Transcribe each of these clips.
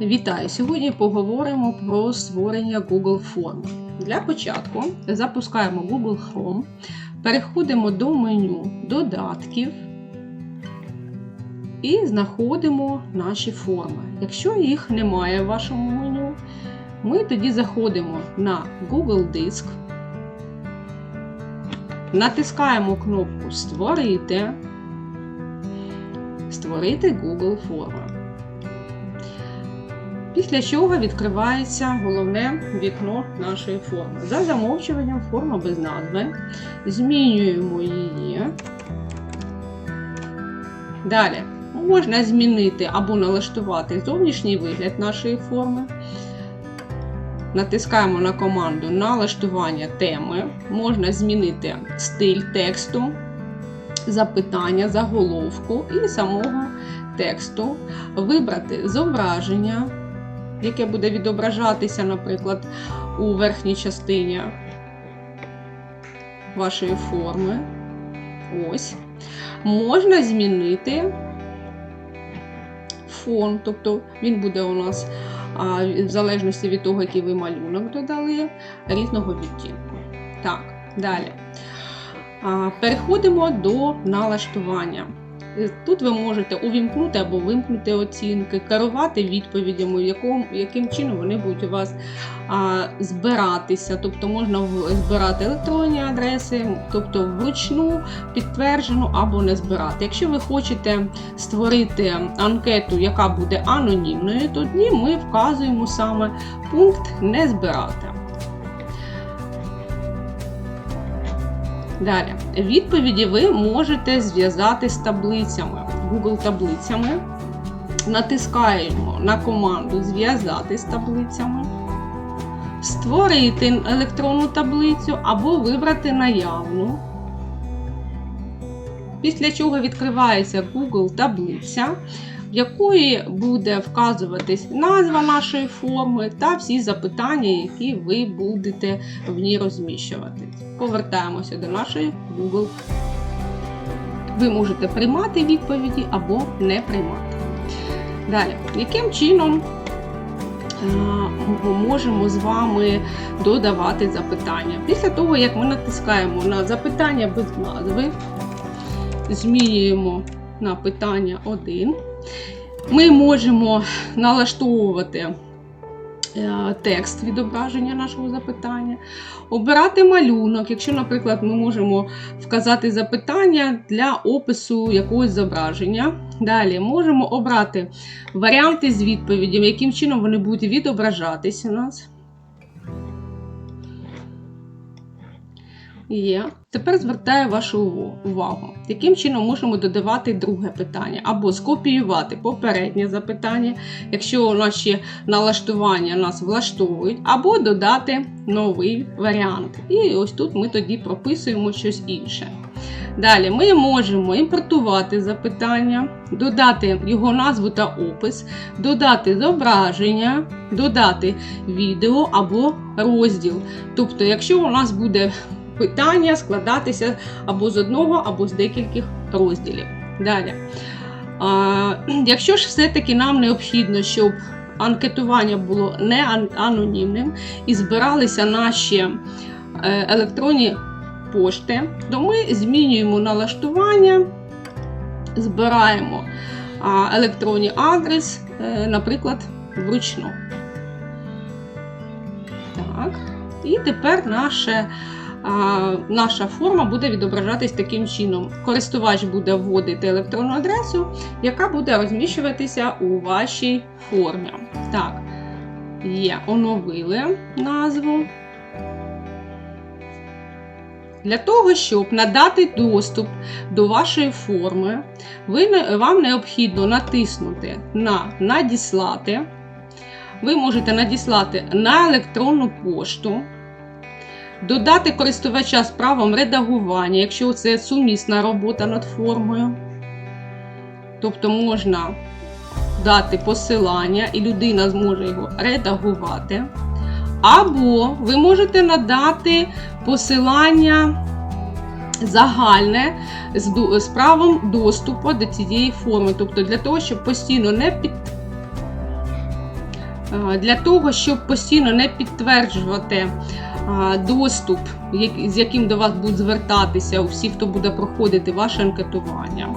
Вітаю! Сьогодні поговоримо про створення Google форм. Для початку запускаємо Google Chrome, переходимо до меню додатків і знаходимо наші форми. Якщо їх немає в вашому меню, ми тоді заходимо на Google Диск, натискаємо кнопку Створити, Створити Google форми. Після чого відкривається головне вікно нашої форми. За замовчуванням форма без назви. Змінюємо її. Далі можна змінити або налаштувати зовнішній вигляд нашої форми. Натискаємо на команду налаштування теми. Можна змінити стиль тексту, запитання, заголовку і самого тексту, вибрати зображення яке буде відображатися, наприклад, у верхній частині вашої форми. Ось. Можна змінити фон, тобто він буде у нас, в залежності від того, який ви малюнок додали, різного відтінку. Так, далі. Переходимо до налаштування. Тут ви можете увімкнути або вимкнути оцінки, керувати відповідями, яким, яким чином вони будуть у вас а, збиратися. Тобто можна збирати електронні адреси, тобто вручну підтверджену або не збирати. Якщо ви хочете створити анкету, яка буде анонімною, тоді ми вказуємо саме пункт не збирати. Далі, відповіді ви можете зв'язати з таблицями, Google таблицями. Натискаємо на команду Зв'язати з таблицями, створити електронну таблицю або вибрати наявну. Після чого відкривається Google таблиця, в якої буде вказуватись назва нашої форми та всі запитання, які ви будете в ній розміщувати. Повертаємося до нашої Google. Ви можете приймати відповіді або не приймати. Далі, яким чином ми можемо з вами додавати запитання? Після того, як ми натискаємо на запитання без назви, змінюємо на питання 1. Ми можемо налаштовувати е, текст відображення нашого запитання, обирати малюнок, якщо, наприклад, ми можемо вказати запитання для опису якогось зображення. Далі можемо обрати варіанти з відповідями, яким чином вони будуть відображатись у нас. Є. Тепер звертаю вашу увагу, яким чином можемо додавати друге питання, або скопіювати попереднє запитання, якщо наші налаштування нас влаштовують, або додати новий варіант. І ось тут ми тоді прописуємо щось інше. Далі ми можемо імпортувати запитання, додати його назву та опис, додати зображення, додати відео або розділ. Тобто, якщо у нас буде питання складатися або з одного, або з декількох розділів. Далі. А, Якщо ж все-таки нам необхідно, щоб анкетування було не анонімним і збиралися наші е, електронні пошти, то ми змінюємо налаштування, збираємо електронний адрес, е, наприклад, вручну. Так. І тепер наше наша форма буде відображатись таким чином. Користувач буде вводити електронну адресу, яка буде розміщуватися у вашій формі. Так, є, оновили назву. Для того, щоб надати доступ до вашої форми, ви, вам необхідно натиснути на Надіслати. Ви можете надіслати на електронну пошту. Додати користувача з правом редагування, якщо це сумісна робота над формою. Тобто можна дати посилання, і людина зможе його редагувати. Або ви можете надати посилання загальне з правом доступу до цієї форми. Тобто, для того, щоб постійно не під Е, Для того, щоб постійно не підтверджувати доступ, з яким до вас будуть звертатися усі, хто буде проходити ваше анкетування.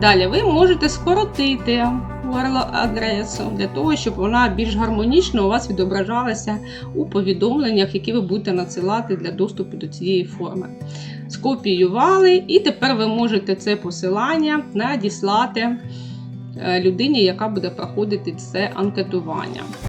Далі ви можете скоротити URL-адресу для того, щоб вона більш гармонічно у вас відображалася у повідомленнях, які ви будете надсилати для доступу до цієї форми. Скопіювали, і тепер ви можете це посилання надіслати е, людині, яка буде проходити це анкетування.